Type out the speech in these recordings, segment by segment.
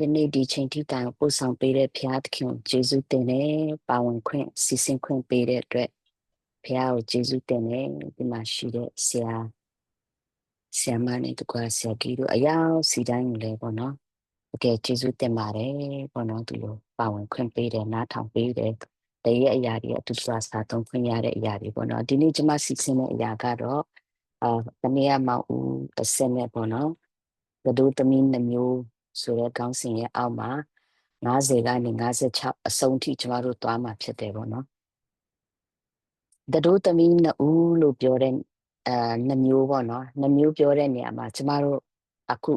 ယနေ့ဒီချိန်ထိတိုင်ပို့ဆောင်ပေးတဲ့ဘုရားသခင်ကိုကျေးဇူးတင်တယ်ပါဝင်ခွင့်စီစဉ်ခွင့်ပေးတဲ့အတွက်ဘုရားကိုကျေးဇူးတင်တယ်ဒီမှာရှိတဲ့ဆရာဆရာမနဲ့တကွာဆရာကြီးတို့အရောက်စီတိုင်းကိုလည်းပေါ့နော်တကယ်ကျေးဇူးတင်ပါတယ်ပေါ့နော်သူတို့ပါဝင်ခွင့်ပေးတယ်နားထောင်ပေးတယ်တရရဲ့အရာတွေအတူတူစားသုံးခွင့်ရတဲ့အရာတွေပေါ့နော်ဒီနေ့ကျွန်မစီစဉ်တဲ့အရာကတော့အာတနည်းအားမောင်ဦးအစနဲ့ပေါ့နော်ဘဒုသမီးနှမျိုး ဆိုတဲ့ကောင်းစဉ်ရဲ့အောက်မှာ90ကနေ56အဆုံးထိကျမတို့သွားမှာဖြစ်တယ်ပေါ့နော်။တတို့သမီးနှစ်ဦးလို့ပြောတဲ့အဲနှစ်မျိုးပေါ့နော်။နှစ်မျိုးပြောတဲ့နေရာမှာကျမတို့အခု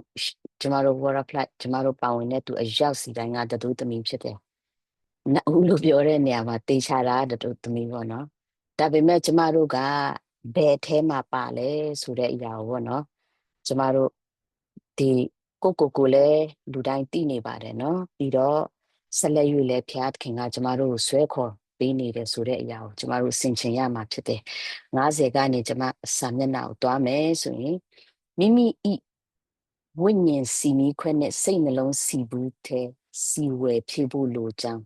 ကျမတို့ water flight ကျမတို့ပါဝင်တဲ့သူအရောက်စီတိုင်းကတတို့သမီးဖြစ်တယ်။နှစ်ဦးလို့ပြောတဲ့နေရာမှာတေချာတာတတို့သမီးပေါ့နော်။ဒါပေမဲ့ကျမတို့ကဘယ်အဲမှာပါလဲဆိုတဲ့အရာကိုပေါ့နော်။ကျမတို့ဒီ ကိုကိုကိုလည်းလူတိုင်းသိနေပါတယ်နော်ပြီးတော့ဆက်လက်၍လည်းဖျားသခင်ကကျမတို့ကိုဆွဲခေါ်ပေးနေတယ်ဆိုတဲ့အရာကိုကျမတို့ဆင်ခြင်ရမှာဖြစ်တယ်90ကနေကျမစာမျက်နှာကိုတွားမယ်ဆိုရင်မိမိဤဝိညာဉ်စီမီခွဲနဲ့စိတ်နှလုံးစီဘူးတဲ့စီဝယ်ဖြစ်ဖို့လိုကြောင်း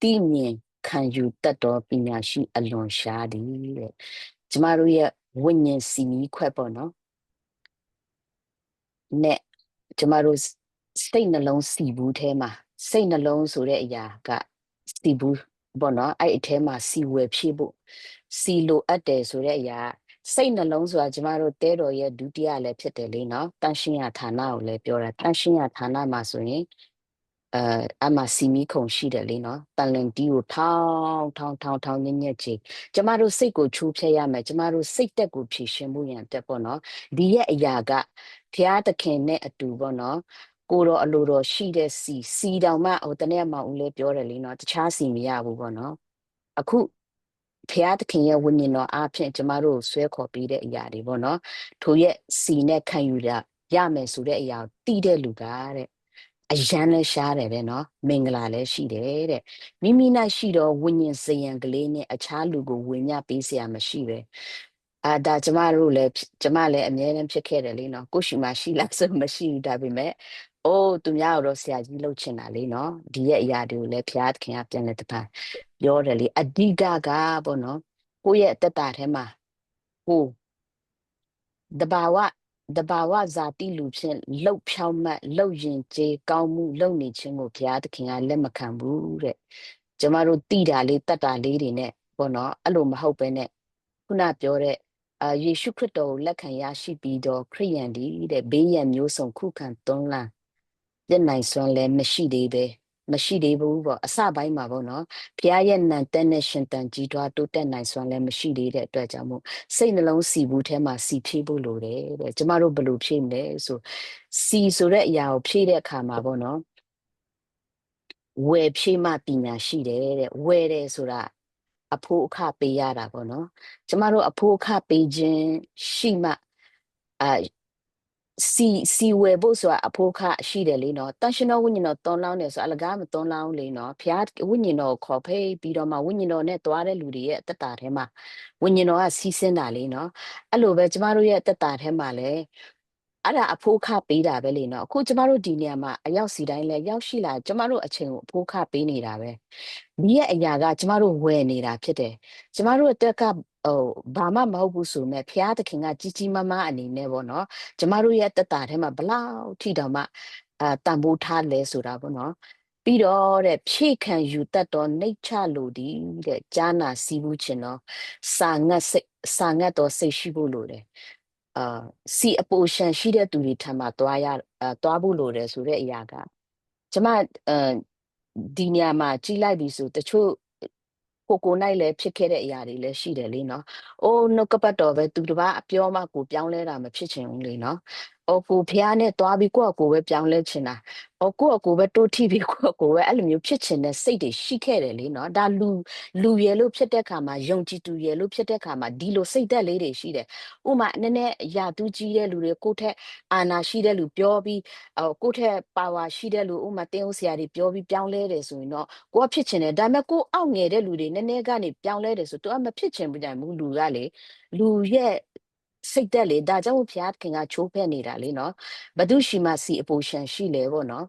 တိမြင်ခံယူတတ်တော်ပညာရှိအလွန်ရှားသည်တဲ့ကျမတို့ရဲ့ဝိညာဉ်စီမီခွဲပေါ့နော်နဲ့ ကျမတို့စိတ်နှလုံးစီဘူးထဲမှာစိတ်နှလုံးဆိုတဲ့အရာကစီဘူးပေါ့နော်အဲ့အထဲမှာစီဝယ်ဖြည့်ဖို့စီလိုအပ်တယ်ဆိုတဲ့အရာစိတ်နှလုံးဆိုတာကျမတို့တဲတော်ရဲ့ဒုတိယလည်းဖြစ်တယ်လေနော်တန်ရှင်းရဌာနကိုလည်းပြောတာတန်ရှင်းရဌာနမှာဆိုရင် အဲအမစီမီခုံရှိတယ်လေနော်တန်လင်တီကိုထောင်းထောင်းထောင်းထောင်းညက်ညက်ချေကျမတို့စိတ်ကိုချိုးဖျက်ရမယ်ကျမတို့စိတ်တက်ကိုဖြည့်ရှင်မှုရန်တက်ပေါ့နော်ဒီရဲ့အရာကဘုရားသခင်နဲ့အတူပေါ့နော်ကိုတော်အလိုတော်ရှိတဲ့စီစီတောင်မှဟိုတနေ့မှဦးလေးပြောတယ်လေနော်တခြားစီမရဘူးပေါ့နော်အခုဘုရားသခင်ရဲ့ဝိညာဉ်တော်အားဖြင့်ကျမတို့ဆွဲခေါ်ပေးတဲ့အရာတွေပေါ့နော်ထိုရဲ့စီနဲ့ခံယူရရမယ်ဆိုတဲ့အရာကိုတည်တဲ့လူကတဲ့ အရန်လည်းရှားတယ်ပဲเนาะမင်္ဂလာလည်းရှိတယ်တဲ့မိမိ၌ရှိတော့ဝိညာဉ်စယံကလေးနဲ့အခြားလူကိုဝင်ညပေးเสียမရှိပဲအာဒါကျမတို့လည်းကျမလည်းအမြဲတမ်းဖြစ်ခဲ့တယ်လေနော်ကိုရှိမှရှိလားဆိုမရှိဘူးဒါပေမဲ့အိုးသူများတော့ဆရာကြီးလှုပ်ချင်တာလေနော်ဒီရဲ့အရာတွေကိုလည်းဘုရားသခင်ကပြန်လဲတပံပြောတယ်လေအဓိကကပေါ့နော်ကိုယ့်ရဲ့အသက်တာထဲမှာကိုတဘာဝ တဘာဝဇာတိလူဖြင့်လှုပ်ဖြောင်းမှတ်လှုပ်ရင်ကျေကောင်းမှုလှုပ်နေခြင်းကိုဘုရားသခင်ကလက်မခံဘူးတဲ့ကျမတို့တိတာလေးတတ်တာလေးတွေနဲ့ပေါ့နော်အဲ့လိုမဟုတ်ပဲနဲ့ခုနပြောတဲ့အာယေရှုခရစ်တော်ကိုလက်ခံရရှိပြီးတော့ခရိယန်ဒီတဲ့ဘေးရန်မျိုးစုံခုခံသွန်းလန်းပြည့်နိုင်စွမ်းလည်းမရှိသေးပဲ မရှိသေးဘူးပေါ့အစပိုင်းမှာပေါ့နော်ဘုရားရဲ့နံတက်နဲ့ရှင်တန်ကြီးထွားတိုးတက်နိုင်စွမ်းလည်းမရှိသေးတဲ့အတွက်ကြောင့်မို့စိတ်နှလုံးစီဘူးထဲမှာစီဖြည့်ဖို့လိုတယ်တဲ့ကျမတို့ဘယ်လိုဖြည့်မလဲဆိုစီဆိုတဲ့အရာကိုဖြည့်တဲ့အခါမှာပေါ့နော်ဝယ်ဖြည့်မှပညာရှိတယ်တဲ့ဝယ်တယ်ဆိုတာအဖို့အခပေးရတာပေါ့နော် ကျမတို့အဖို့အခပေးခြင်းရှိမှအာ စီစီဝယ်ဖို့ဆိုတာအဖို့ခရှိတယ်လေနော်တန်ရှင်တော်ဝိညာဉ်တော်သွန်လောင်းတယ်ဆိုအလကားမသွန်လောင်းလေနော်ဖျားဝိညာဉ်တော်ခေါ်ဖိတ်ပြီးတော့မှဝိညာဉ်တော်နဲ့တွားတဲ့လူတွေရဲ့အသက်တာထဲမှာဝိညာဉ်တော်ကစီးဆင်းတာလေနော်အဲ့လိုပဲကျမတို့ရဲ့အသက်တာထဲမှာလည်းအဲ့ဒါအဖိုးခပေးတာပဲလေနော်အခုကျမတို့ဒီနေရာမှာအရောက်စီတိုင်းလဲရောက်ရှိလာကျမတို့အချိန်ကိုအဖိုးခပေးနေတာပဲဒီရဲ့အရာကကျမတို့ဝယ်နေတာဖြစ်တယ်ကျမတို့အတွက်က ဟိုဘာမှမဟုတ်ဘူးဆိုမဲ့ဖျားသခင်ကကြီးကြီးမားမားအနေနဲ့ပေါ့နော်ကျမတို့ရဲ့တက်တာထဲမှာဘလောက်ထိတောင်မှအာတန်ဖိုးထားလဲဆိုတာပေါ့နော်ပြီးတော့တဲ့ဖြည့်ခံယူတတ်တော့နှိတ်ချလို့ဒီတဲ့ဂျာနာစီးဘူးချင်တော့စာငတ်စိတ်စာငတ်တော့စိတ်ရှိဖို့လိုတယ်အာစီအပိုရှန်ရှိတဲ့သူတွေထံမှာသွားရသွားဖို့လိုတယ်ဆိုတဲ့အရာကကျမအဲဒီနေရာမှာကြီးလိုက်ပြီဆိုတချို့ ကိုကိုနိုင်လည်းဖြစ်ခဲ့တဲ့အရာတွေလည်းရှိတယ်လေနော်။အိုးနှုတ်ကပတ်တော်ပဲသူတစ်ပါးအပြောမှကိုပြောင်းလဲတာမဖြစ်ချင်ဘူးလေနော်။ အော်ကိုဖះနဲ့သွားပြီးကိုယ့်အကိုပဲပြောင်းလဲချင်တာ။အော်ကိုယ့်အကိုပဲတိုးထိပြီးကိုယ့်အကိုပဲအဲ့လိုမျိုးဖြစ်ချင်တဲ့စိတ်တွေရှိခဲ့တယ်လေနော်။ဒါလူလူရယ်လို့ဖြစ်တဲ့ခါမှာယုံကြည်သူရယ်လို့ဖြစ်တဲ့ခါမှာဒီလိုစိတ်သက်လေးတွေရှိတယ်။ဥမာနည်းနည်းရာသူကြီးတဲ့လူတွေကိုယ့်ထက်အာနာရှိတဲ့လူပြောပြီးအော်ကိုယ့်ထက်ပါဝါရှိတဲ့လူဥမာတင်းဦးဆရာတွေပြောပြီးပြောင်းလဲတယ်ဆိုရင်တော့ကိုကဖြစ်ချင်တယ်ဒါပေမဲ့ကိုအောက်ငယ်တဲ့လူတွေနည်းနည်းကနေပြောင်းလဲတယ်ဆိုတော့မဖြစ်ချင်ဘူးတိုင်ဘူးလူကလေလူရဲ့ စိတ်သက်လေဒါကြောင့်ဘုရားခင်ကချိုးဖက်နေတာလေနော်ဘသူရှိမှစီအပိုရှင်ရှိလေပေါ့နော်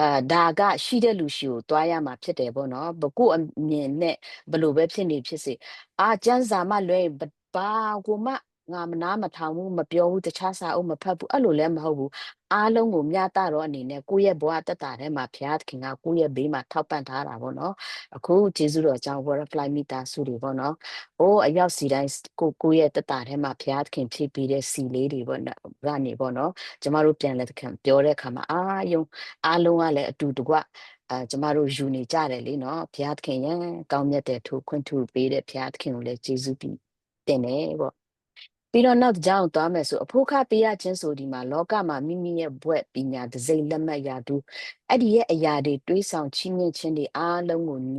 အာဒါကရှိတဲ့လူရှိကိုတွားရမှာဖြစ်တယ်ပေါ့နော်ဘကိုအမြင်နဲ့ဘလို့ပဲဖြစ်နေဖြစ်စေအာကျန်းစာမလွဲဘဘာကိုမှငါမနာမထောင်ဘူးမပြောဘူးတခြားစာအုပ်မဖတ်ဘူးအဲ့လိုလည်းမဟုတ်ဘူး အားလုံးကိုမျှတတော့အနေနဲ့ကိုယ့်ရဲ့ဘဝတက်တာထဲမှာဘုရားသခင်ကကိုယ့်ရဲ့ဘေးမှာထောက်ပံ့ထားတာပေါ့နော်အခုကျေးဇူးတော်ကြောင့် butterfly မိသားစုတွေပေါ့နော်။အိုးအရောက်စီတိုင်းကိုကိုယ့်ရဲ့တက်တာထဲမှာဘုရားသခင်ဖြည့်ပေးတဲ့စီလေးတွေပေါ့နော်။ကနေပေါ့နော်။ကျမတို့ပြန်လက်ခံပြောတဲ့အခါမှာအာယုံအားလုံးကလည်းအတူတကွအဲကျမတို့ယူနေကြတယ်လေနော်ဘုရားသခင်ရန်ကောင်းမြတ်တဲ့ထိုခွင့်ထူပေးတဲ့ဘုရားသခင်ကိုလည်းကျေးဇူးပြုတင်တယ်ပေါ့ ပြီးတော့နောက်တစ်ကြောင်းသွားမယ်ဆိုအဖို့ခပေးရခြင်းဆိုဒီမှာလောကမှာမိမိရဲ့ဘွဲ့ပညာဒစိမ့်လက်မှတ်ရသူအဲ့ဒီရဲ့အရာတွေတွေးဆောင်ချင်းမြင့်ခြင်းတွေအားလုံးကိုည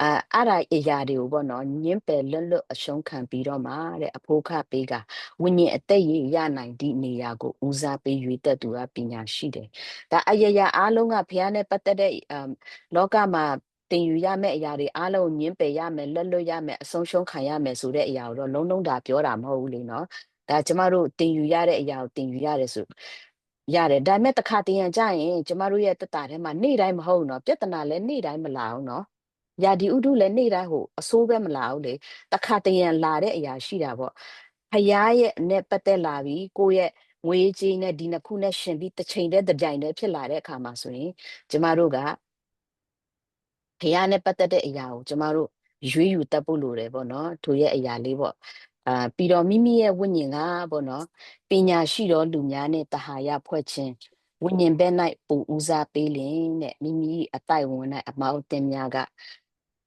အာအဲ့ဒါအရာတွေကိုပေါ့နော်ညင်းပယ်လွတ်လွတ်အရှုံးခံပြီးတော့မှတဲ့အဖို့ခပေးကဝိညာဉ်အသက်ရရနိုင်သည့်နေရာကိုဦးစားပေးရွေးတက်သူကပညာရှိတယ်ဒါအယရာအားလုံးကဘုရားနဲ့ပတ်သက်တဲ့အမ်လောကမှာ တင်ယူရမယ့်အရာတွေအားလုံးညင်းပယ်ရမယ်လွတ်လွတ်ရမယ်အဆုံးရှုံးခံရမယ်ဆိုတဲ့အရာကိုတော့လုံးလုံးတာပြောတာမဟုတ်ဘူးလေနော်ဒါကျမတို့တင်ယူရတဲ့အရာကိုတင်ယူရတယ်ဆိုရတယ်ဒါပေမဲ့တစ်ခါတရံကြရင်ကျမတို့ရဲ့တက်တာထဲမှာနေ့တိုင်းမဟုတ်နော်ပြဿနာလည်းနေ့တိုင်းမလာအောင်နော်ယာဒီဥဒုလည်းနေ့တိုင်းဟိုအဆိုးပဲမလာဘူးလေတစ်ခါတရံလာတဲ့အရာရှိတာပေါ့ဖရားရဲ့နဲ့ပတ်သက်လာပြီးကိုယ့်ရဲ့ငွေကြေးနဲ့ဒီနှစ်ခုနဲ့ရှင်ပြီးတစ်ချိန်တည်းတစ်ပြိုင်တည်းဖြစ်လာတဲ့အခါမှာဆိုရင်ကျမတို့က ဖရားနဲ့ပတ်သက်တဲ့အရာကိုကျမတို့ရွေးယူတတ်ဖို့လိုတယ်ပေါ့နော်သူရဲ့အရာလေးပေါ့အာပြီးတော့မိမိရဲ့ဝိညာဉ်ကပေါ့နော်ပညာရှိတော်လူများနဲ့တဟာရဖွဲ့ခြင်းဝိညာဉ်ဘက်၌ပူဦးစားပေးလင်တဲ့မိမိအတိုက်ဝင်၌အမောက်တင်များက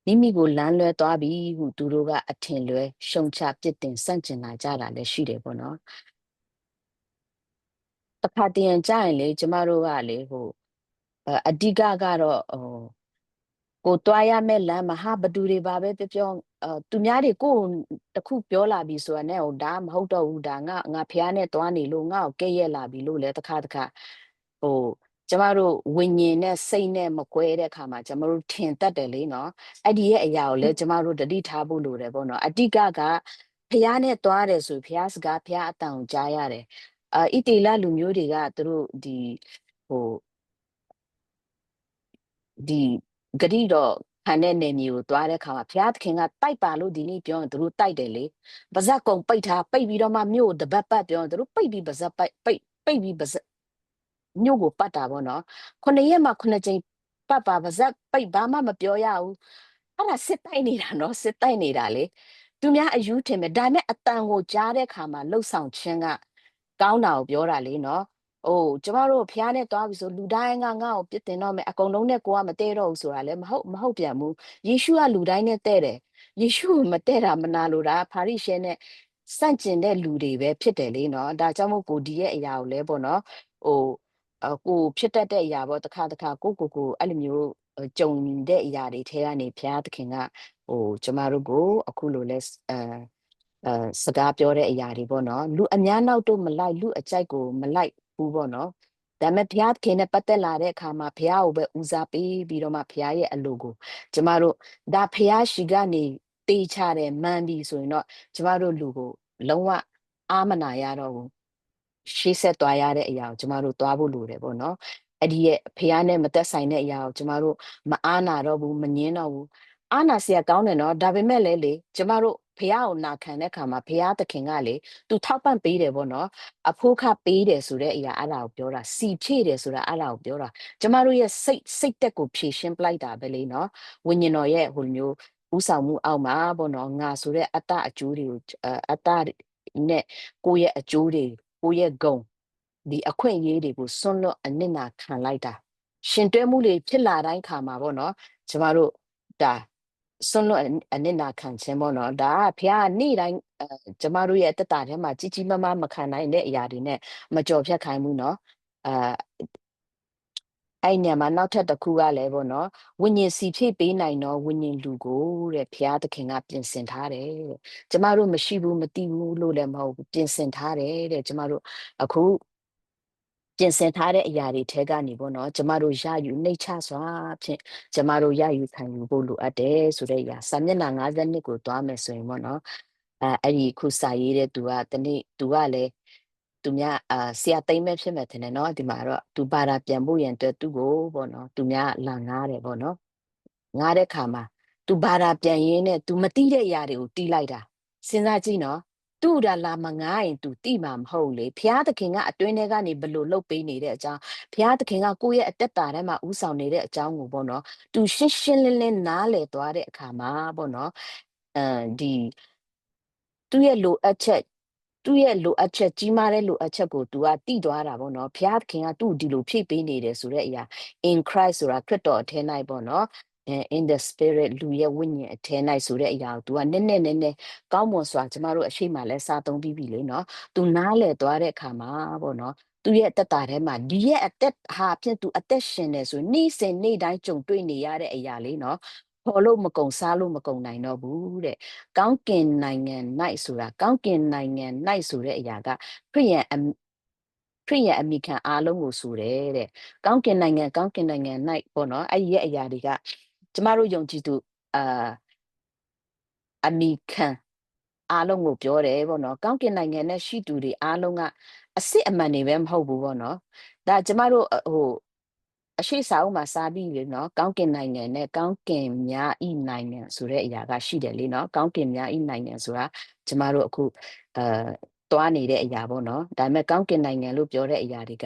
မိမိကိုလမ်းလွဲသွားပြီဟုသူတို့ကအထင်လွဲရှုံချပြစ်တင်ဆန့်ကျင်လာကြတာလည်းရှိတယ်ပေါ့နော်တစ်ခါတည်းရင်ကြာရင်လေကျမတို့ကလေဟိုအဓိကကတော့ဟို ကိုတွားရမဲ့လမ်းမှာဟာဘသူတွေပါပဲပြောပြောအဲသူများတွေကိုတခုပြောလာပြီဆိုတာနဲ့ဟိုဒါမဟုတ်တော့ဘူးဒါငါငါဖះနဲ့တွားနေလို့ငါ့ကိုကဲ့ရဲ့လာပြီလို့လဲတခါတခါဟိုကျမတို့ဝิญဉ်နဲ့စိတ်နဲ့မကွဲတဲ့အခါမှာကျမတို့ထင်တတ်တယ်လေနော်အဲ့ဒီရဲ့အရာကိုလည်းကျမတို့တတိထားဖို့လိုတယ်ပေါ့နော်အတိကကဖះနဲ့တွားတယ်ဆိုဖះစကားဖះအတန်ကိုကြားရတယ်အာဣတိလလူမျိုးတွေကသူတို့ဒီဟိုဒီ ဂတိတော့ခံတဲ့နေမျိုးကိုသွားတဲ့ခါမှာဘုရားသခင်ကတိုက်ပါလို့ဒီနေ့ပြောရင်သူတို့တိုက်တယ်လေပါဇက်ကုံပိတ်ထားပိတ်ပြီးတော့မှမြို့တပတ်ပတ်ပြောရင်သူတို့ပိတ်ပြီးပါဇက်ပိတ်ပိတ်ပိတ်ပြီးပါဇက်မြို့ကိုပတ်တာပေါ့နော်ခုနှစ်ရက်မှခုနှစ်ကြိမ်ပတ်ပါပါဇက်ပိတ်ဘာမှမပြောရဘူးအဲ့ဒါစစ်တိုက်နေတာနော်စစ်တိုက်နေတာလေသူများအယူထင်မယ်ဒါပေမဲ့အတန်ကိုကြားတဲ့ခါမှာလှုပ်ဆောင်ခြင်းကကောင်းတာကိုပြောတာလေနော် အိုးကျမတို့ဖះနဲ့တွားပြီဆိုလူတိုင်းကငါ့ကိုပြစ်တင်တော့မယ်အကုန်လုံးနဲ့ကိုကမတဲတော့ဘူးဆိုတာလည်းမဟုတ်မဟုတ်ပြန်ဘူးယေရှုကလူတိုင်းနဲ့တဲ့တယ်ယေရှုကိုမတဲ့တာမနာလို့တာဖာရိရှဲနဲ့စန့်ကျင်တဲ့လူတွေပဲဖြစ်တယ်လေနော်ဒါကြောင့်မို့ကိုဒီရဲ့အရာကိုလဲပေါ့နော်ဟိုအကိုဖြစ်တတ်တဲ့အရာပေါ့တစ်ခါတစ်ခါကိုကိုကိုအဲ့လိုမျိုးကြုံတဲ့အရာတွေထဲကနေဘုရားသခင်ကဟိုကျမတို့ကိုအခုလိုလဲအဲအဲစကားပြောတဲ့အရာတွေပေါ့နော်လူအများနောက်တော့မလိုက်လူအကြိုက်ကိုမလိုက် ဘူးပေါ့နော်ဒါပေမဲ့ဘုရားသခင်နဲ့ပတ်သက်လာတဲ့အခါမှာဘုရားကိုပဲဦးစားပေးပြီးတော့မှဘုရားရဲ့အလိုကိုကျမတို့ဒါဘုရားရှိကနေတေးချတယ်မှန်ပြီဆိုရင်တော့ကျမတို့လူကိုလုံးဝအာမနာရတော့ဘူးရှေ့ဆက်သွားရတဲ့အရာကိုကျမတို့သွားဖို့လိုတယ်ပေါ့နော်အဲ့ဒီရဲ့ဖះနဲ့မသက်ဆိုင်တဲ့အရာကိုကျမတို့မအားနာတော့ဘူးမငင်းတော့ဘူးအားနာစရာကောင်းတယ်နော်ဒါပေမဲ့လည်းလေကျမတို့ ဖះကိုနာခံတဲ့ခါမှာဖះသခင်ကလေသူထောက်ပံ့ပေးတယ်ပေါ့နော်အဖိုးခပေးတယ်ဆိုတဲ့အရာအဲ့ဒါကိုပြောတာစီဖြည့်တယ်ဆိုတာအဲ့ဒါကိုပြောတာကျမတို့ရဲ့စိတ်စိတ်တက်ကိုဖြည့်ရှင်းပလိုက်တာပဲလေနော်ဝိညာဉ်တော်ရဲ့ဟိုမျိုးဥဆောင်မှုအောက်မှာပေါ့နော်ငါဆိုတဲ့အတ္တအကျိုးတွေကိုအတ္တနဲ့ကိုယ့်ရဲ့အကျိုးတွေကိုယ့်ရဲ့ဂုံဒီအခွင့်အရေးတွေကိုစွန့်လွတ်အနစ်နာခံလိုက်တာရှင်တွဲမှုတွေဖြစ်လာတိုင်းခါမှာပေါ့နော်ကျမတို့ဒါ စွန့်လွတ်အနစ်နာခံခြင်းပေါ့နော်ဒါကဖះနေ့တိုင်းကျမတို့ရဲ့တက်တာထဲမှာကြီးကြီးမားမားမခံနိုင်တဲ့အရာတွေနဲ့မကြော်ဖြတ်ခိုင်းဘူးနော်အာအဲ့ညမှာနောက်ထပ်တစ်ခုကလည်းပေါ့နော်ဝိညာဉ်စီဖြည့်ပေးနိုင်တော့ဝိညာဉ်လူကိုတဲ့ဘုရားသခင်ကပြင်ဆင်ထားတယ်တဲ့ကျမတို့မရှိဘူးမသိဘူးလို့လည်းမဟုတ်ဘူးပြင်ဆင်ထားတယ်တဲ့ကျမတို့အခု ပြင်ဆင်ထားတဲ့အရာတွေထဲကနေပေါ့နော်ကျမတို့ရယူနှိတ်ချစွာဖြင့်ကျမတို့ရယူခံယူဖို့လိုအပ်တယ်ဆိုတဲ့အရာစာမျက်နှာ52ကိုသွားမယ်ဆိုရင်ပေါ့နော်အဲအဲ့ဒီခုစာရေးတဲ့သူကတနေ့သူကလည်းသူသူများအာဆရာသိမ့်မဲ့ဖြစ်မဲ့ထင်တယ်နော်ဒီမှာတော့သူဘာသာပြန်ဖို့ရန်အတွက်သူ့ကိုပေါ့နော်သူများလာငားတယ်ပေါ့နော်ငားတဲ့ခါမှာသူဘာသာပြန်ရင်းနဲ့သူမတိတဲ့အရာတွေကိုတီးလိုက်တာစဉ်းစားကြည့်နော် သူ့ဒါလာမငားရင်သူတိမှာမဟုတ်လေဘုရားသခင်ကအတွင်းထဲကနေဘလို့လှုပ်ပေးနေတဲ့အကြောင်းဘုရားသခင်ကကိုယ့်ရဲ့အတ္တတာထဲမှာဥဆောင်နေတဲ့အကြောင်းကိုပေါ့နော်သူရှင်းရှင်းလင်းလင်းနားလည်သွားတဲ့အခါမှာပေါ့နော်အဲဒီသူ့ရဲ့လိုအပ်ချက်သူ့ရဲ့လိုအပ်ချက်ကြီးမားတဲ့လိုအပ်ချက်ကိုသူကတည်သွားတာပေါ့နော်ဘုရားသခင်ကသူ့ဒီလိုဖြည့်ပေးနေတယ်ဆိုတဲ့အရာ in Christ ဆိုတာခရစ်တော်အထဲ၌ပေါ့နော် in the spirit လူရဲ့ဝိညာဉ်အထက်၌ဆိုတဲ့အရာကို तू ကနည်းနည်းနည်းနည်းကောင်းမွန်စွာကျမတို့အရှိမလဲစာသုံးပြီးပြီလေနော် तू နားလည်သွားတဲ့အခါမှာပေါ့နော်သူရဲ့အသက်တာထဲမှာဒီရဲ့အသက်ဟာဖြင့်သူအသက်ရှင်နေဆိုနေ့စဉ်နေ့တိုင်းကြုံတွေ့နေရတဲ့အရာလေးနော်ခေါ်လို့မကုံစားလို့မကုံနိုင်တော့ဘူးတဲ့ကောင်းကင်နိုင်ငံ၌ဆိုတာကောင်းကင်နိုင်ငံ၌ဆိုတဲ့အရာကခရိယန်အခရိယန်အမိခံအားလုံးကိုဆိုတယ်တဲ့ကောင်းကင်နိုင်ငံကောင်းကင်နိုင်ငံ၌ပေါ့နော်အဲ့ဒီရဲ့အရာတွေက ကျမတို့ယုံကြည်သူအာအမိခံအားလုံးကိုပြောတယ်ပေါ့နော်ကောင်းကင်နိုင်ငံနဲ့ရှိသူတွေအားလုံးကအစ်စ်အမှန်တွေပဲမဟုတ်ဘူးပေါ့နော်ဒါကျမတို့ဟိုအရှိစာအုပ်မှာစာပြီးလေနော်ကောင်းကင်နိုင်ငံနဲ့ကောင်းကင်များဤနိုင်ငံဆိုတဲ့အရာကရှိတယ်လေနော်ကောင်းကင်များဤနိုင်ငံဆိုတာကျမတို့အခုအဲတွားနေတဲ့အရာပေါ့နော်ဒါပေမဲ့ကောင်းကင်နိုင်ငံလို့ပြောတဲ့အရာတွေက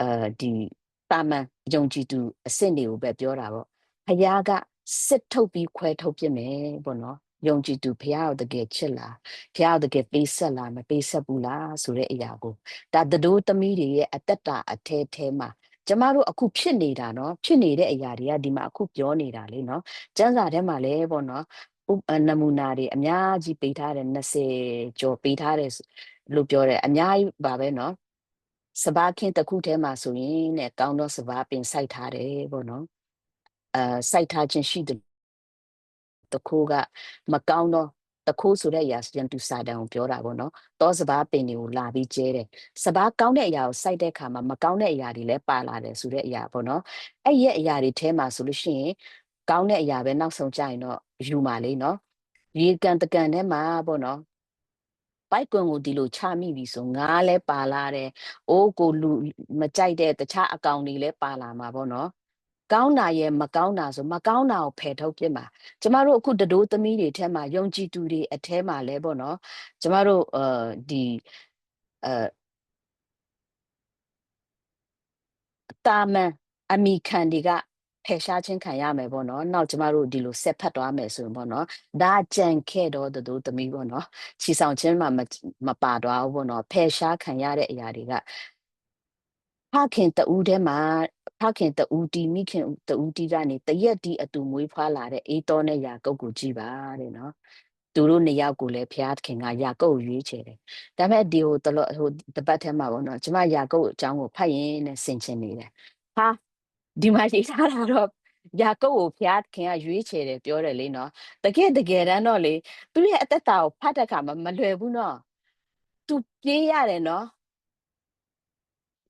အဲဒီတာမန်ယုံကြည်သူအစ်စ်တွေကိုပဲပြောတာပေါ့ ဖခင်ကစစ်ထုတ်ပြီးခွဲထုတ်ပြမယ်ပေါ့နော်ယုံကြည်သူဖះကိုတကယ်ချစ်လားဖះကိုတကယ်ပေးဆက်လားမပေးဆက်ဘူးလားဆိုတဲ့အရာကိုဒါတတိုးသမီးတွေရဲ့အသက်တာအထဲထဲမှာကျမတို့အခုဖြစ်နေတာเนาะဖြစ်နေတဲ့အရာတွေကဒီမှာအခုပြောနေတာလေเนาะကျမ်းစာထဲမှာလည်းပေါ့เนาะနမူနာတွေအများကြီးပေးထားတယ်20ကျော်ပေးထားတယ်လို့ပြောတယ်အများကြီးပါပဲเนาะစဘာခင်းတစ်ခုထဲမှာဆိုရင်တဲ့ကောင်းသောစဘာပင်စိုက်ထားတယ်ပေါ့နော် အဲစိုက်ထားခြင်းရှိတယ်တခိုးကမကောင်းတော့တခိုးဆိုတဲ့အရာရန်သူစာတန်ကိုပြောတာပေါ့နော်တောစဘာပင်တွေကိုလာပြီးကျဲတယ်စဘာကောင်းတဲ့အရာကိုစိုက်တဲ့အခါမှာမကောင်းတဲ့အရာတွေလည်းပါလာတယ်ဆိုတဲ့အရာပေါ့နော်အဲ့ရဲ့အရာတွေထဲမှာဆိုလို့ရှိရင်ကောင်းတဲ့အရာပဲနောက်ဆုံးကြရင်တော့ယူပါလေနော်ရေကန်တကန်ထဲမှာပေါ့နော်ပိုက်ကွန်ကိုဒီလိုချမိပြီဆိုငါလည်းပါလာတယ်။အိုးကိုလူမကြိုက်တဲ့တခြားအကောင်တွေလည်းပါလာမှာပေါ့နော်။ ကောင်းတာရဲ့မကောင်းတာဆိုမကောင်းတာကိုဖယ်ထုတ်ပြမှာ။ကျမတို့အခုတတိုးသမီးတွေထဲမှာယုံကြည်သူတွေအထဲမှာလည်းပေါ့နော်။ကျမတို့အဲဒီအဲတာမန်အမိခံတွေကဖယ်ရှားခြင်းခံရမယ်ပေါ့နော်နောက်ကျမတို့ဒီလိုဆက်ဖတ်သွားမယ်ဆိုရင်ပေါ့နော်ဒါကြံခဲ့တော့တူသမီးပေါ့နော်ချီဆောင်ခြင်းမှာမပါသွားဘူးပေါ့နော်ဖယ်ရှားခံရတဲ့အရာတွေက ဖခင်တူးထဲမှာဖခင်တူးတီမိခင်တူးတီကနေတရက်တီအတူမွေးဖွားလာတဲ့အေးတော်နဲ့ယာကုတ်ကိုကြည်ပါတဲ့နော်သူတို့နှစ်ယောက်ကိုလည်းဖျားခင်ကယာကုတ်ရွေးချယ်တယ်။ဒါပေမဲ့ဒီဟိုတလို့ဟိုတပတ်ထဲမှာပေါ့နော်ကျမယာကုတ်အကြောင်းကိုဖတ်ရင်နဲ့ဆင်ချင်နေတယ်။ဟာဒီမှာရေးထားတာတော့ယာကုပ်ကိုဖျားခင်ကရွေးချယ်တယ်ပြောတယ်လေနော်တကယ်တကယ်တမ်းတော့လေသူရဲ့အသက်တာကိုဖတ်တဲ့အခါမှာမလွယ်ဘူးနော်သူပြေးရတယ်နော်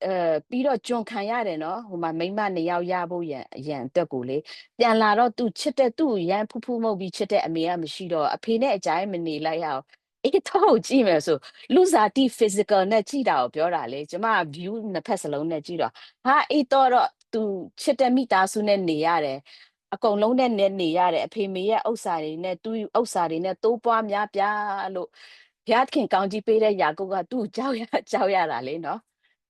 အဲပြီးတော့ကျွန်ခံရတယ်နော်ဟိုမှာမိမနှစ်ယောက်ရဖို့ရန်ရန်အတွက်ကိုလေပြန်လာတော့သူချစ်တဲ့သူ့ရန်ဖူးဖူးမဟုတ်ပြီးချစ်တဲ့အမေကမရှိတော့အဖေနဲ့အကြိုင်းမနေလိုက်ရအောင်အေးတော့ကြည့်မယ်ဆိုလူစားတိ physical နဲ့ကြည့်တာကိုပြောတာလေကျမ view နှစ်ဖက်စလုံးနဲ့ကြည့်တော့ဟာအေးတော့တော့သူချစ်တဲ့မိသားစုနဲ့နေရတယ်အကုန်လုံးနဲ့နေနေရတယ်အဖေမေရဲ့ဥစ္စာတွေနဲ့သူ့ဥစ္စာတွေနဲ့တိုးပွားများပြားလို့ဘုရားခင်ကောင်းကြီးပေးတဲ့ယာကုပ်ကသူ့ကြောက်ရကြောက်ရတာလေနော်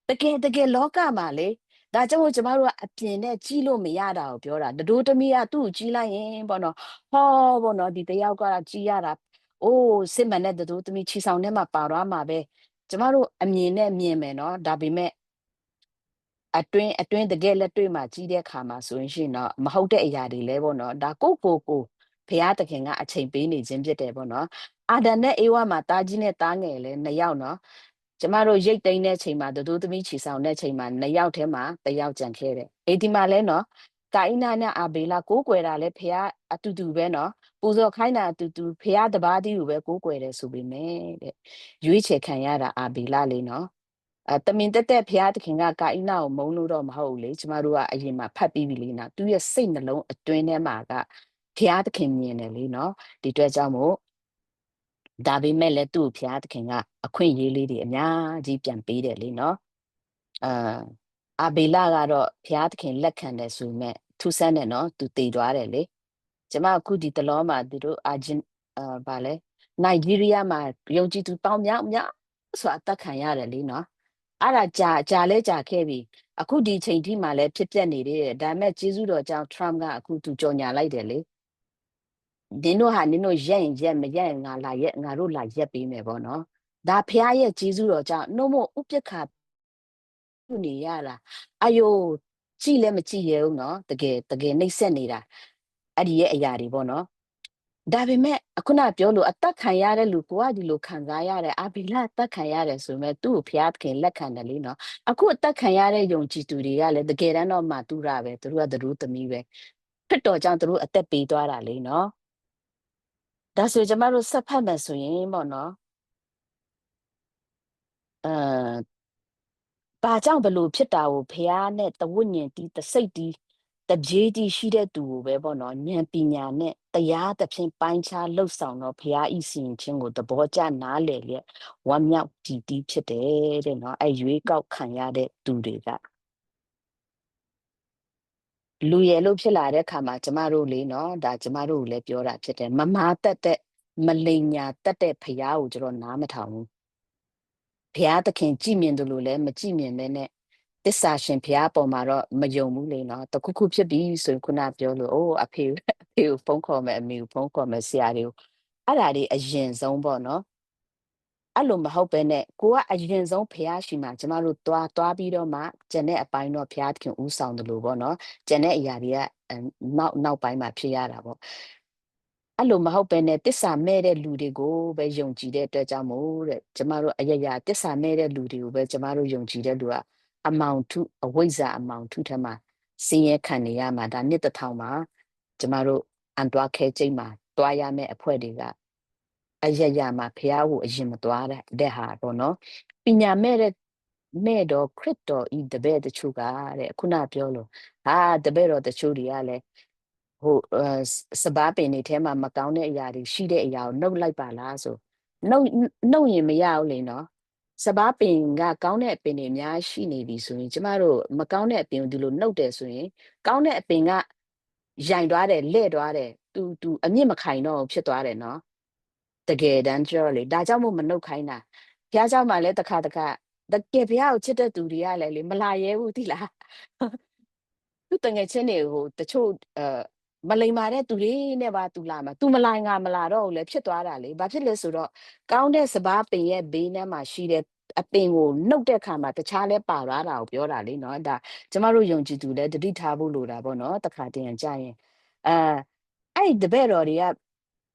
တကယ်တကယ်လောကမှာလေဒါကြောင့်ကျမတို့ကအပြင်နဲ့ကြီးလို့မရတာကိုပြောတာတတိုးသမီးကသူ့ကိုကြီးလိုက်ရင်ပေါ့နော်ဟောပေါ့နော်ဒီတယောက်ကကြီးရတာအိုးစစ်မှန်တဲ့တတိုးသမီးချီဆောင်ထဲမှာပါသွားမှာပဲကျမတို့အမြင်နဲ့မြင်မယ်နော်ဒါပေမဲ့အတွင်းအတွင်းတကယ်လက်တွေ့မှာကြီးတဲ့ခါမှာဆိုရင်ရှင်တော့မဟုတ်တဲ့အရာတွေလဲပေါ့နော်ဒါကိုကိုကိုဘုရားသခင်ကအချိန်ပေးနေခြင်းဖြစ်တယ်ပေါ့နော်အာဒန်နဲ့အေဝါမှာတားကြီးနဲ့တားငယ်လဲနှစ်ယောက်နော် ကျမတို့ရိတ်သိမ်းတဲ့ချိန်မှာဒူးသမီးချီဆောင်တဲ့ချိန်မှာနှစ်ယောက်ထဲမှာတစ်ယောက်ကြံခဲ့တယ်အေဒီမှာလဲနော်ကာအိနာနဲ့အာဘေလာကိုးကွယ်တာလဲဖះအတူတူပဲနော်ပူဇော်ခိုင်းတာအတူတူဖះတပါးတည်းကိုပဲကိုးကွယ်တယ်ဆိုပေမဲ့တဲ့ရွေးချယ်ခံရတာအာဘေလာလေးနော်အဲတမင်တက်တက်ဖះသခင်ကကာအိနာကိုမုန်းလို့တော့မဟုတ်လေကျမတို့ကအရင်မှာဖတ်ပြီးပြီလေနော်သူရဲ့စိတ်နှလုံးအတွင်းထဲမှာကဖះသခင်မြင်တယ်လေနော်ဒီအတွက်ကြောင့်မို့ ဒါပေမဲ့လည်းသူ့ကိုဘုရားသခင်ကအခွင့်အရေးလေးတွေအများကြီးပြန်ပေးတယ်လေနော်အာအာဘေလကတော့ဘုရားသခင်လက်ခံတယ်ဆိုပေမဲ့ထူးဆန်းတယ်နော်သူတည်သွားတယ်လေကျမအခုဒီတလောမှာသူတို့အာဂျင်အာဗာလဲနိုင်ဂျီးရီးယားမှာယုံကြည်သူပေါင်းများများဆိုတာအသက်ခံရတယ်လေနော်အဲ့ဒါကြာကြာလဲကြာခဲ့ပြီအခုဒီချိန်ထိမှလည်းဖြစ်ပျက်နေသေးတယ်ဒါပေမဲ့ဂျေဇုတော်ကြောင့် Trump ကအခုသူကြော်ညာလိုက်တယ်လေ နင်တို့ဟာနင်တို့ရက်ရင်ရက်မရက်ရင်ငါလာရက်ငါတို့လာရက်ပေးမယ်ပေါ့နော်ဒါဖះရဲ့ဂျေဇုတော်ကြောင့်နှုတ်မဥပ္ပခါပြုနေရတာအယိုကြည့်လည်းမကြည့်ရဘူးနော်တကယ်တကယ်နှိမ့်ဆက်နေတာအဲ့ဒီရဲ့အရာတွေပေါ့နော်ဒါပေမဲ့အခုနပြောလို့အသက်ခံရတဲ့လူကိုကဒီလိုခံစားရတယ်အဘိလအသက်ခံရတယ်ဆိုမဲ့သူ့ကိုဖျားသခင်လက်ခံတယ်လေနော်အခုအသက်ခံရတဲ့ယုံကြည်သူတွေကလည်းတကယ်တမ်းတော့မှတူတာပဲသူတို့ကသူတို့သမီးပဲဖြစ်တော်ကြောင့်သူတို့အသက်ပေးသွားတာလေနော် ဒါဆိုကျမတို့ဆက်ဖတ်မယ်ဆိုရင်ပေါ့နော်အဲဘာကြောင့်ဘလို့ဖြစ်တာကိုဖះနဲ့တဝိညာဉ်တီးတစိတ်တီးတကြေးတီးရှိတဲ့သူကိုပဲပေါ့နော်ဉာဏ်ပညာနဲ့တရားသဖြင့်ပိုင်းခြားလှုပ်ဆောင်တော့ဖះဤစီရင်ခြင်းကိုသဘောကျနားလည်လျက်ဝမ်းမြောက်တည်တည်ဖြစ်တယ်တဲ့နော်အဲရွေးကောက်ခံရတဲ့သူတွေက လူရယ်လို့ဖြစ်လာတဲ့အခါမှာကျမတို့လေနော်ဒါကျမတို့ကိုလည်းပြောတာဖြစ်တယ်မမာတက်တဲ့မလိန်ညာတက်တဲ့ဖះကိုကျွန်တော်နားမထောင်ဘူးဘုရားသခင်ကြည်မြင်တယ်လို့လည်းမကြည်မြင်ပဲနဲ့တစ္ဆာရှင်ဘုရားပေါ်မှာတော့မယုံဘူးလေနော်တခုခုဖြစ်ပြီဆိုရင်ခုနပြောလို့အိုးအဖေအဖေကိုဖုန်းခေါ်မယ်အမေကိုဖုန်းခေါ်မယ်ဆရာတွေကိုအဲ့ဒါတွေအရင်ဆုံးပေါ့နော် အဲ့လိုမဟုတ်ပဲနဲ့ကိုကအရင်ဆုံးဘုရားရှိမှကျမတို့သွားသွားပြီးတော့မှကျန်တဲ့အပိုင်းတော့ဘုရားသခင်ဥဆောင်တယ်လို့ပေါ့နော်ကျန်တဲ့အရာတွေကနောက်နောက်ပိုင်းမှာဖြစ်ရတာပေါ့အဲ့လိုမဟုတ်ပဲနဲ့တစ္ဆာမဲ့တဲ့လူတွေကိုပဲယုံကြည်တဲ့အတွက်ကြောင့်မို့တဲ့ကျမတို့အယယတစ္ဆာမဲ့တဲ့လူတွေကိုပဲကျမတို့ယုံကြည်တဲ့လူကအမောင်ထုအဝိဇ္ဇာအမောင်ထုထက်မှာစင်းရဲခံနေရမှာဒါနှစ်တစ်ထောင်မှာကျမတို့အန်တွားခဲချိန်မှာတွားရမယ့်အဖွဲ့တွေက အယယမှာဖះကိုအရင်မတွားတဲ့တဲ့ဟာပေါ့နော်ပညာမဲ့တဲ့မဲ့တော့ခရစ်တော်ဤတပည့်တချို့ကတဲ့ခုနပြောလို့ဟာတပည့်တော်တချို့တွေကလည်းဟိုစဘာပင်တွေထဲမှာမကောင်းတဲ့အရာတွေရှိတဲ့အရာကိုနှုတ်လိုက်ပါလားဆိုနှုတ်နှုတ်ရင်မရဘူးလေနော်စဘာပင်ကကောင်းတဲ့အပင်တွေအများရှိနေပြီဆိုရင်ကျမတို့မကောင်းတဲ့အပင်ကိုဒီလိုနှုတ်တယ်ဆိုရင်ကောင်းတဲ့အပင်ကရိုင်သွားတယ်လဲ့သွားတယ်သူသူအမြင့်မခိုင်တော့ဖြစ်သွားတယ်နော် တကယ်တမ်းပြောလေဒါကြောင့်မို့မနှုတ်ခိုင်းတာဘုရားကျောင်းမှာလည်းတစ်ခါတစ်ခါတကယ်ဘုရားကိုချစ်တဲ့သူတွေကလည်းလေမလာရဲဘူးသီလားသူတငယ်ချင်းတွေကိုတချို့အဲမလိမ္မာတဲ့သူတွေနဲ့ပါသူလာမှာသူမလိုက်ငါမလာတော့ဘူးလေဖြစ်သွားတာလေဘာဖြစ်လဲဆိုတော့ကောင်းတဲ့စပားပင်ရဲ့ဘေးနားမှာရှိတဲ့အပင်ကိုနှုတ်တဲ့ခါမှာတခြားလဲပါလာတာကိုပြောတာလေနော်ဒါကျမတို့ယုံကြည်သူလဲတတိထားဖို့လိုတာပေါ့နော်တခါတည်းရကြရင်အဲအဲ့ဒီတပည့်တော်တွေက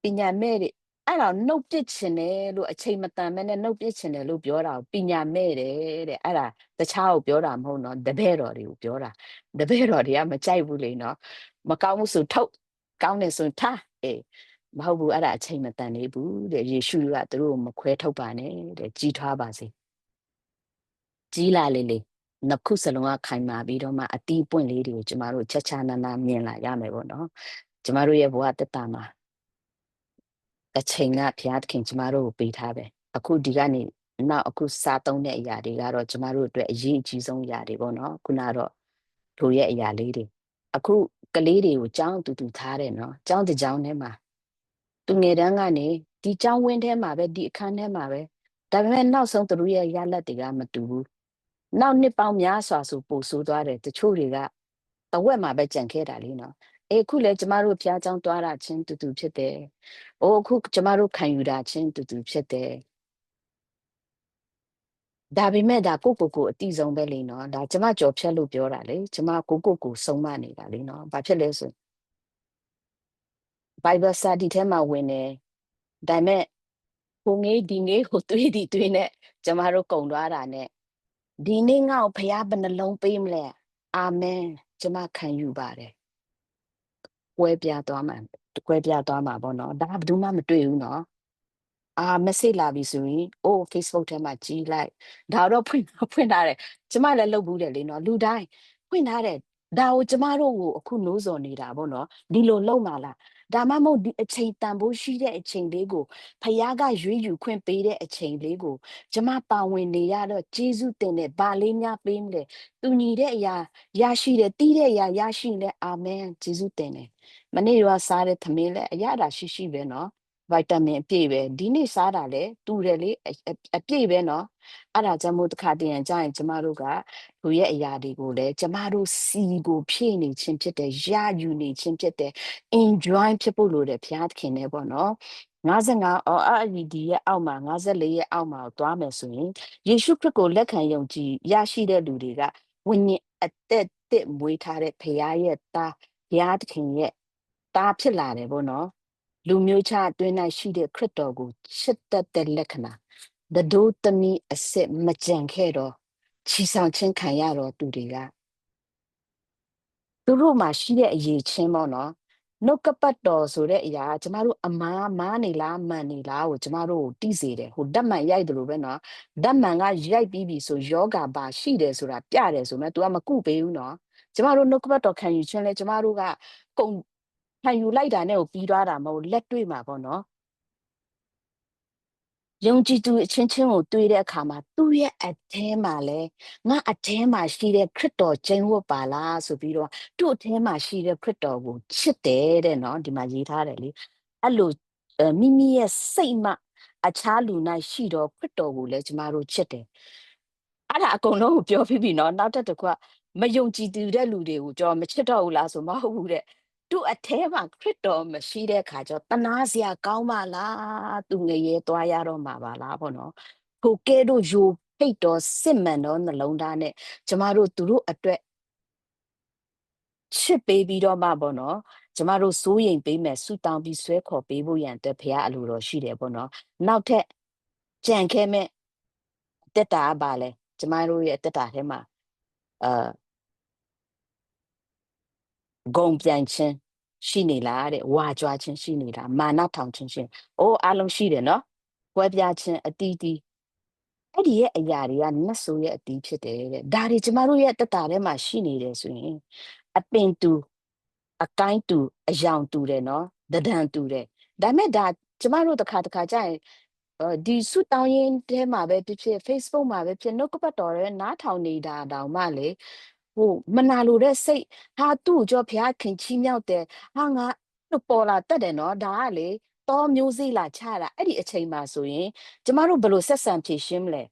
ပညာမဲ့တွေ အဲ့တော့နှုတ်ပစ်ချင်တယ်လို့အချိန်မတန်မဲနဲ့နှုတ်ပစ်ချင်တယ်လို့ပြောတာပညာမဲ့တယ်တဲ့အဲ့ဒါတခြားကိုပြောတာမဟုတ်နော်တပည့်တော်တွေကိုပြောတာတပည့်တော်တွေကမကြိုက်ဘူးလေနော်မကောင်းဘူးဆိုထုတ်ကောင်းတယ်ဆိုထားအေးမဟုတ်ဘူးအဲ့ဒါအချိန်မတန်နေဘူးတဲ့ယေရှုကသူတို့ကိုမခွဲထုတ်ပါနဲ့တဲ့ကြီးထွားပါစေကြီးလာလေလေနှစ်ခုစလုံးကခိုင်မာပြီးတော့မှအတီးပွင့်လေးတွေကိုကျမတို့ချက်ချာနာနာမြင်လာရမယ်ပေါ့နော်ကျမတို့ရဲ့ဘဝတက်တာမှာ အချိန်ကဘုရားသခင်ကျမတို့ကိုပေးထားပဲအခုဒီကနေနောက်အခုစားသုံးတဲ့အရာတွေကတော့ကျမတို့အတွက်အရေးအကြီးဆုံးအရာတွေပေါ့နော်ခုနကတော့တို့ရဲ့အရာလေးတွေအခုကလေးတွေကိုကြောင်းတူတူထားတယ်နော်ကြောင်းတကြောင်းထဲမှာသူငယ်တန်းကနေဒီကြောင်းဝင်းထဲမှာပဲဒီအခန်းထဲမှာပဲဒါပေမဲ့နောက်ဆုံးသူတို့ရဲ့ရလက်တွေကမတူဘူးနောက်နှစ်ပေါင်းများစွာဆိုပိုဆိုးသွားတယ်တချို့တွေကတဝက်မှာပဲကြံခဲ့တာလीနော် အေးခုလေကျမတို့ဖျားကြောင်းတွားတာချင်းတူတူဖြစ်တယ်။အိုးအခုကျမတို့ခံယူတာချင်းတူတူဖြစ်တယ်။ဒါပေမဲ့ဒါကိုကိုကိုအတိဆုံးပဲလေနော်။ဒါကျမကြော်ဖြတ်လို့ပြောတာလေ။ကျမကိုကိုကိုစုံမနေတာလေနော်။ဘာဖြစ်လဲဆို Bible study ထဲမှာဝင်နေဒါပေမဲ့ဟိုငေးဒီငေးဟိုတွေးဒီတွေးနဲ့ကျမတို့ကုံသွားတာနဲ့ဒီနေ့ငါ့ကိုဖျားဘယ်နှလုံးပေးမလဲ။အာမင်ကျမခံယူပါတယ် ကွဲပြားသွားမှာကွဲပြားသွားမှာပေါ့နော်ဒါဘယ်သူမှမတွေ့ဘူးနော်အာ message လာပြီဆိုရင်အိုး Facebook ထဲမှာကြီးလိုက်ဒါတော့ဖွင့်ဖွင့်ထားတယ်ကျမလည်းလုပ်ဘူးတယ်လေနော်လူတိုင်းဖွင့်ထားတယ်ဒါကိုကျမတို့ကိုအခုနိုးစော်နေတာပေါ့နော်ဒီလိုလုံပါလား ဒါမှမဟုတ်ဒီအချိန်တန်ဖိုးရှိတဲ့အချိန်လေးကိုဖခင်ကရွေးယူခွင့်ပေးတဲ့အချိန်လေးကိုကျမပါဝင်နေရတော့ကျေးဇူးတင်တဲ့ဗာလေးများပေးမလဲသူညီတဲ့အရာရရှိတဲ့တီးတဲ့အရာရရှိလဲအာမင်ကျေးဇူးတင်တယ်မနေ့ကစားတဲ့သမင်းလဲအရာတာရှိရှိပဲနော် ဗိုက်တာမင်အပြည့်ပဲဒီနေ့စားတာလဲတူတယ်လေအအပြည့်ပဲเนาะအဲ့ဒါကြောင့်မို့တစ်ခါတည်းရန်ကြာရင်ကျမတို့ကသူရဲ့အရာတွေကိုလည်းကျမတို့စီကိုဖြည့်နေခြင်းဖြစ်တယ်ရယူနေခြင်းဖြစ်တယ် enjoy ဖြစ်ဖို့လိုတယ်ဘုရားသခင်နဲ့ပေါ့နော်55အော်အဲ့ဒီဒီရဲ့အောက်မှာ54ရဲ့အောက်မှာသွားမယ်ဆိုရင်ယေရှုခရစ်ကိုလက်ခံယုံကြည်ရရှိတဲ့လူတွေကဝိညာဉ်အသက်တစ်မွေးထားတဲ့ဘုရားရဲ့သားဘုရားသခင်ရဲ့သားဖြစ်လာတယ်ပေါ့နော် လူမျိုးခြားအတွင်း၌ရှိတဲ့ခရစ်တော်ကိုချစ်တတ်တဲ့လက္ခဏာတဒိုးသမီးအစစ်မကြံခဲ့တော့ချီဆောင်ချင်းခံရတော့သူတွေကသူတို့မှာရှိတဲ့အရေးချင်းပေါ့နော်နှုတ်ကပတ်တော်ဆိုတဲ့အရာကကျမတို့အမားမားနေလားမှန်နေလားကိုကျမတို့ကိုတိစေတယ်ဟိုဓာတ်မှန်ရိုက်တယ်လို့ပဲနော်ဓာတ်မှန်ကရိုက်ပြီးပြီဆိုယောဂပါရှိတယ်ဆိုတာပြတယ်ဆိုမဲ့ तू ကမကုပေးဘူးနော်ကျမတို့နှုတ်ကပတ်တော်ခံယူခြင်းလဲကျမတို့ကကုံ ခံယူလိုက်တာနဲ့ကိုပြီးသွားတာမဟုတ်လက်တွေ့မှာပေါ့နော်ယုံကြည်သူအချင်းချင်းကိုတွေ့တဲ့အခါမှာသူ့ရဲ့အထဲမှာလဲငါအထဲမှာရှိတဲ့ခရစ်တော်ကျင့်ဝတ်ပါလားဆိုပြီးတော့သူ့အထဲမှာရှိတဲ့ခရစ်တော်ကိုချစ်တယ်တဲ့နော်ဒီမှာရေးထားတယ်လေအဲ့လိုမိမိရဲ့စိတ်မှအခြားလူ၌ရှိတော့ခရစ်တော်ကိုလည်းကျမတို့ချစ်တယ်အဲ့ဒါအကုန်လုံးကိုပြောပြီးပြီနော်နောက်တစ်တစ်ခုကမယုံကြည်သူတဲ့လူတွေကိုကျွန်တော်မချစ်တော့ဘူးလားဆိုမဟုတ်ဘူးတဲ့ သူ့အထဲမှာခရစ်တော်မရှိတဲ့ခါကျတော့တနာစရာကောင်းပါလားသူငရေသွားရတော့မှာပါလားပေါ့နော်ကိုကဲတို့ယိုဖိတ်တော်စစ်မှန်တော်နှလုံးသားနဲ့ကျမတို့သူတို့အတွက်ချစ်ပေးပြီးတော့မှပေါ့နော်ကျမတို့စိုးရိမ်ပေးမယ်ဆူတောင်းပြီးဆွဲခေါ်ပေးဖို့ရန်အတွက်ဖခင်အလိုတော်ရှိတယ်ပေါ့နော်နောက်ထပ်ကြံခဲမဲ့တက်တာကပါလဲကျမတို့ရဲ့တက်တာထဲမှာအာ ဂုံပြန်ခြင်းရှိနေလားတဲ့ဝါကြွားခြင်းရှိနေလားမာနထောင်ခြင်းရှိအိုးအလုံးရှိတယ်နော်ကွဲပြားခြင်းအတီးတီးအဲ့ဒီရဲ့အရာတွေကနတ်ဆိုရဲ့အတီးဖြစ်တယ်တဲ့ဒါတွေကျမတို့ရဲ့တက်တာထဲမှာရှိနေတယ်ဆိုရင်အပင်တူအကိုင်းတူအယောင်တူတယ်နော်တဒံတူတယ်ဒါမဲ့ဒါကျမတို့တစ်ခါတစ်ခါကြာရင်ဒီစုတောင်းရင်တဲမှာပဲဖြစ်ဖြစ် Facebook မှာပဲဖြစ်နှုတ်ကပတ်တော်ရဲ့နားထောင်နေတာတောင်မှလေ ဟိုမနာလိုတဲ့စိတ်ဟာသူ့ကြောဖျားခင်ချီးမြောက်တယ်ဟာငါလို့ပေါ်လာတတ်တယ်နော်ဒါကလေတောမျိုးစေ့လာချတာအဲ့ဒီအချိန်မှာဆိုရင်ကျမတို့ဘယ်လိုဆက်ဆံဖြည့်ရှင်းမလဲ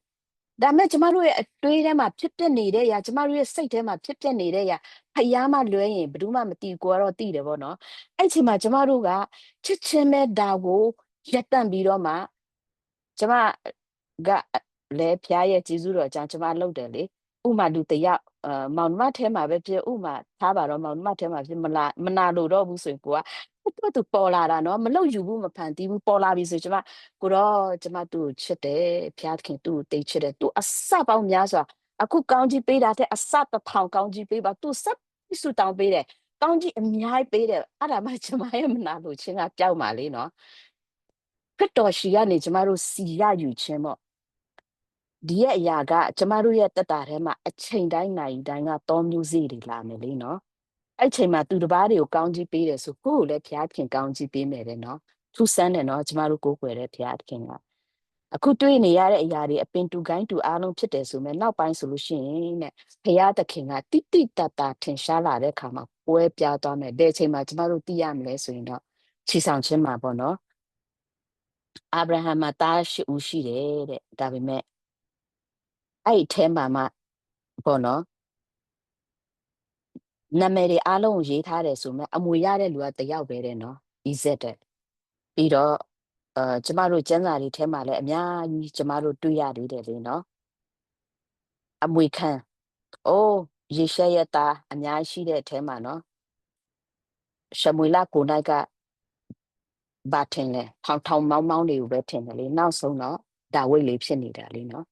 ဒါမဲ့ကျမတို့ရဲ့အတွေးထဲမှာဖြစ်ပျက်နေတဲ့အရာကျမတို့ရဲ့စိတ်ထဲမှာဖြစ်ပျက်နေတဲ့အရာဖျားမှလွဲရင်ဘယ်သူမှမသိကိုကတော့သိတယ်ပေါ့နော်အဲ့ချိန်မှာကျမတို့ကချစ်ချင်းမဲ့ဒါကိုရက်တန့်ပြီးတော့မှကျမကလည်းဖျားရဲ့ကျေးဇူးတော်ကြောင့်ကျမလုပ်တယ်လေ ဥမာလူတယောက်အာမောင်နှမထဲမှာပဲဖြစ်ဥမာထားပါတော့မောင်နှမထဲမှာဖြစ်မလာမနာလို့တော့ဘူးဆိုရင်ကိုကသူ့သူပေါ်လာတာနော်မလုတ်ယူဘူးမဖန်တီးဘူးပေါ်လာပြီဆိုကျမကိုတော့ကျမသူ့ကိုချစ်တယ်ဖျားခင်သူ့ကိုတိတ်ချစ်တယ်သူအစပေါင်းများစွာအခုကောင်းကြီးပေးတာတဲ့အစတစ်ထောင်ကောင်းကြီးပေးပါသူစပ်ဆူတောင်းပေးတယ်ကောင်းကြီးအများကြီးပေးတယ်အဲ့ဒါမှကျမရဲ့မနာလို့ချင်းကပျောက်ပါလေနော်ခရစ်တော်ရှိကနေကျမတို့စီရယူခြင်းပေါ့ ဒီရဲ့အရာကကျမတို့ရဲ့တက်တာထဲမှာအချိန်တိုင်းနိုင်တိုင်းကတောမျိုးစေ့တွေလာမယ်လေနော်အဲ့ချိန်မှာသူတစ်ပါးတွေကိုကောင်းကြီးပေးတယ်ဆိုကိုယ့်ကိုလည်းဘုရားခင်ကောင်းကြီးပေးမယ်တဲ့နော်ထူးဆန်းတယ်နော်ကျမတို့ကိုးကွယ်တဲ့ဘုရားခင်ကအခုတွေ့နေရတဲ့အရာတွေအပင်တူကိုင်းတူအားလုံးဖြစ်တယ်ဆိုမဲ့နောက်ပိုင်းဆိုလို့ရှိရင်တဲ့ဘုရားသခင်ကတိတိတတ်တာထင်ရှားလာတဲ့အခါမှာပွဲပြားသွားမယ်ဘယ်ချိန်မှာကျမတို့သိရမလဲဆိုရင်တော့ခြေဆောင်ခြင်းမှာပေါ့နော်အာဗြဟံမှာတားရှိဦးရှိတယ်တဲ့ဒါပေမဲ့ အဲ့အထဲမှာမှပေါ့နော်နာမည်တွေအားလုံးကိုရေးထားတယ်ဆိုမှအမွေရတဲ့လူကတယောက်ပဲတဲ့နော်ဤဇက်တဲ့ပြီးတော့အဲကျမတို့ကျမ်းစာတွေထဲမှာလည်းအများကြီးကျမတို့တွေ့ရသေးတယ်လေနော်အမွေခံအိုးယေရှဲရဲ့သားအများရှိတဲ့အထဲမှာနော်ရှမွေလကိုနိုင်ကဘာထင်လဲထောင်ထောင်မောင်းမောင်းတွေကိုပဲထင်တယ်လေနောက်ဆုံးတော့ဒါဝိတ်လေးဖြစ်နေတာလေနော်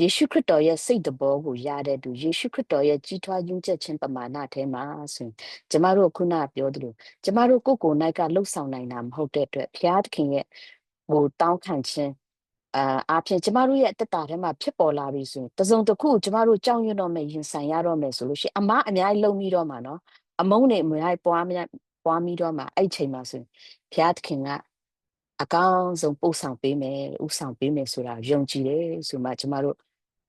ယေရှုခရစ်တော်ရဲ့စိတ်တဘောကိုရတဲ့သူယေရှုခရစ်တော်ရဲ့ကြီးထွားယဉ်ကျေးခြင်းပမာဏထဲမှာဆိုရင်ကျမတို့ခုနပြောသလိုကျမတို့ကိုယ်ကိုယ်၌ကလှုပ်ဆောင်နိုင်တာမဟုတ်တဲ့အတွက်ဘုရားသခင်ရဲ့ဟိုတောင်းခံခြင်းအာအပြင်ကျမတို့ရဲ့အတ္တထဲမှာဖြစ်ပေါ်လာပြီဆိုရင်တစုံတစ်ခုကျမတို့ကြောက်ရွံ့တော့မယ်ရင်ဆိုင်ရတော့မယ်ဆိုလို့ရှိရင်အမားအများကြီးလုံပြီးတော့မှာနော်အမုန်းတွေအများကြီးပွားများပွားပြီးတော့မှအဲ့ချိန်မှာဆိုရင်ဘုရားသခင်ကအကောင်းဆုံးပို့ဆောင်ပေးမယ်ဥဆောင်ပေးမယ်ဆိုတာယုံကြည်တယ်ဆိုမှကျမတို့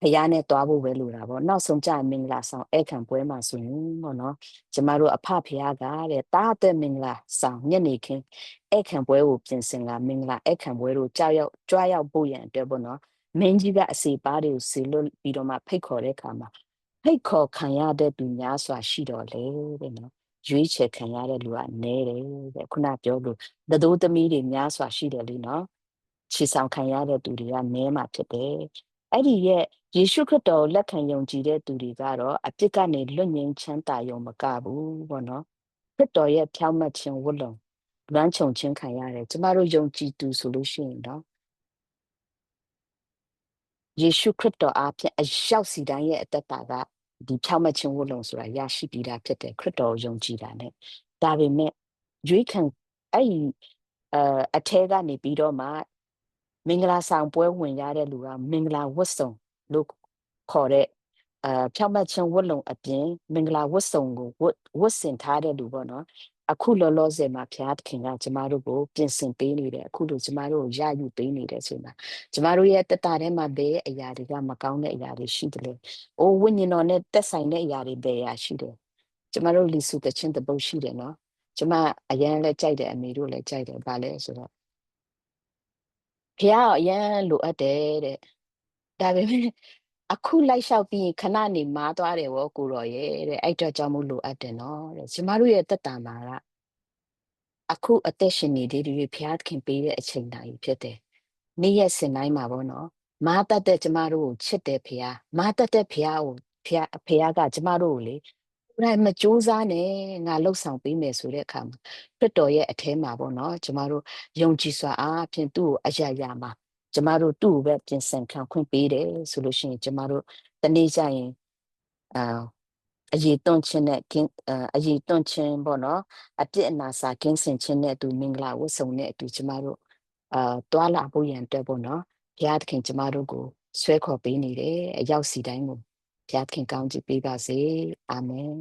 ဘုရားနဲ့တွားဖို့ပဲလိုတာပေါ့နောက်ဆုံးကြမင်္ဂလာဆောင်အဲ့ခံပွဲမှာဆိုရင်ပေါ့နော်ကျမတို့အဖဖရားကတဲ့တားတဲ့မင်္ဂလာဆောင်ညနေခင်းအဲ့ခံပွဲကိုပြင်ဆင်လာမင်္ဂလာအဲ့ခံပွဲကိုကြောက်ရောက်ကြွားရောက်ဖို့ရန်အတွက်ပေါ့နော်မင်းကြီးကအစီပါတွေကိုစီလွတ်ပြီးတော့မှဖိတ်ခေါ်တဲ့အခါမှာဖိတ်ခေါ်ခံရတဲ့သူများစွာရှိတော်လေတဲ့နော်ရွေးချယ်ခံရတဲ့လူကနဲတယ်တဲ့ခုနပြောလို့သတို့သမီးတွေများစွာရှိတယ်လीနော်ခြေဆောင်ခံရတဲ့သူတွေကနဲမှာဖြစ်တယ် အဲ့ဒီရဲ့ယေရှုခရစ်တော်ကိုလက်ခံယုံကြည်တဲ့သူတွေကတော့အပြစ်ကနေလွတ်ငြိမ်းချမ်းသာယုံမကဘူးပေါ့နော်ခရစ်တော်ရဲ့ဖြောင့်မတ်ခြင်းဝတ်လုံလွမ်းခြုံခြင်းခံရတယ်ကျမတို့ယုံကြည်သူဆိုလို့ရှိရင်တော့ယေရှုခရစ်တော်အားဖြင့်အရောက်စီတိုင်းရဲ့အသက်တာကဒီဖြောင့်မတ်ခြင်းဝတ်လုံဆိုတာရရှိပြီးသားဖြစ်တယ်ခရစ်တော်ကိုယုံကြည်တာ ਨੇ ဒါပေမဲ့ရွေးခံအဲ့ဒီအအထဲကနေပြီးတော့မှ မင်္ဂလာဆောင်ပွဲဝင်ရတဲ့လူကမင်္ဂလာဝတ်စုံလို့ခေါ်တဲ့အာဖြောင့်မတ်ခြင်းဝတ်လုံအပြင်မင်္ဂလာဝတ်စုံကိုဝတ်ဝတ်ဆင်ထားတဲ့လူပေါ့နော်အခုလောလောဆယ်မှာဘုရားသခင်ကကျမတို့ကိုပြင်ဆင်ပေးနေတယ်အခုလိုကျမတို့ကိုရယူပေးနေတယ်ဆိုမှကျမတို့ရဲ့တတထဲမှာဘယ်အရာတွေကမကောင်းတဲ့အရာတွေရှိတယ်လဲ။အိုးဝိညာဉ်တော်နဲ့တက်ဆိုင်တဲ့အရာတွေဘယ်အရာရှိတယ်။ကျမတို့လီစုတချင်းတပုတ်ရှိတယ်နော်။ကျမအရန်လည်းကြိုက်တယ်အမေတို့လည်းကြိုက်တယ်ဗာလဲဆိုတော့ ဖះအရန်လိုအပ်တယ်တဲ့။ဒါပေမဲ့အခုလိုက်လျှောက်ပြီးရင်ခဏနေမားသွားတယ်ဗောကိုတော်ရဲ့တဲ့အဲ့တော့ကြောင့်မို့လိုအပ်တယ်နော်တဲ့ကျမတို့ရဲ့တက်တာမှာကအခုအသက်ရှင်နေသေးတယ်ဖះသခင်ပေးတဲ့အချိန်တိုင်းဖြစ်တယ်နေ့ရက်စင်တိုင်းမှာပေါ့နော်မားတတ်တဲ့ကျမတို့ကိုချစ်တယ်ဖះမားတတ်တဲ့ဖះကိုဖះဖះကကျမတို့ကိုလေ ကိုယ်တိုင်မကြိုးစားနဲ့ငါလှုပ်ဆောင်ပေးမယ်ဆိုတဲ့အခါမှာခရစ်တော်ရဲ့အထဲမှာပေါ့နော်ကျမတို့ယုံကြည်စွာအားဖြင့်သူ့ကိုအရာရာမှာကျမတို့သူ့ကိုပဲပြင်ဆင်ခံခွင့်ပေးတယ်ဆိုလို့ရှိရင်ကျမတို့တနေ့ကျရင်အာအရေးတွန့်ခြင်းနဲ့ကင်းအရေးတွန့်ခြင်းပေါ့နော်အပြစ်အနာစာကင်းစင်ခြင်းနဲ့အတူမင်္ဂလာဝတ်စုံနဲ့အတူကျမတို့အာတွာလာဖို့ရန်အတွက်ပေါ့နော်ဘုရားသခင်ကျမတို့ကိုဆွဲခေါ်ပေးနေတယ်အရောက်စီတိုင်းကို ဘုရားသခင်ကောင်းချီးပေးပါစေအာမင်